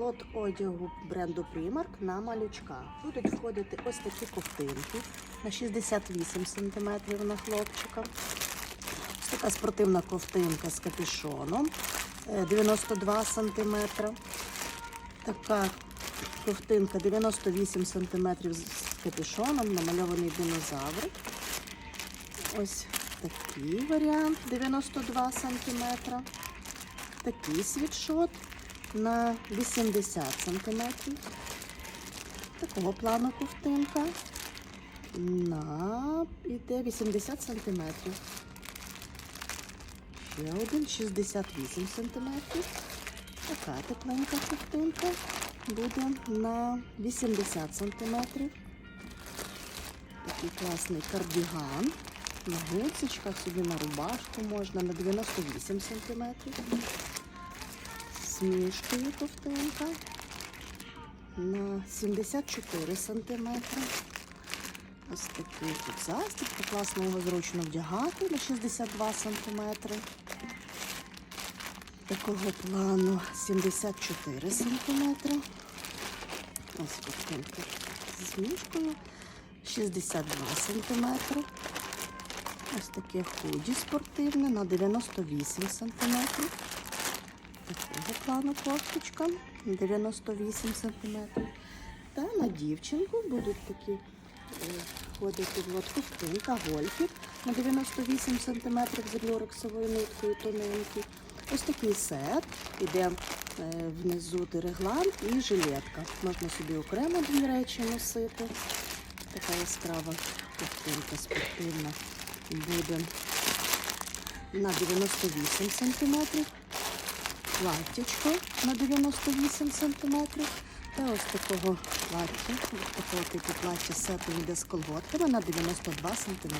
Лот одягу бренду Primark на малючка. Будуть входити ось такі ковтинки на 68 см на хлопчика. Ось така спортивна ковтинка з капюшоном е, 92 см. Така ковтинка 98 см з капюшоном, намальований динозавр. Ось такий варіант 92 см. Такий світшот на 80 см. Такого плану ковтинка на іде 80 см. Ще один 68 см. Така тепленька ковтинка буде на 80 см. Такий класний кардіган. На гуцечках собі на рубашку можна на 98 см. З ковтинка на 74 см. Ось такий тут застібка, класно його зручно вдягати на 62 см. Такого плану 74 см. Ось ковтинка з мішкою 62 см. Ось таке худі спортивне на 98 см. Такого плану кофточка 98 см. Та на дівчинку будуть такі е, ходити лодку ковтинка, гольфік на 98 см з люрексовою ниткою тоненький. Ось такий сет. Іде е, внизу реглан і жилетка. Можна собі окремо дві речі носити. Така яскрава ковтинка спортивна буде на 98 см. Платтячко на 98 см. Та ось такого плаття, такого типу плаття сету йде з колготками на 92 см.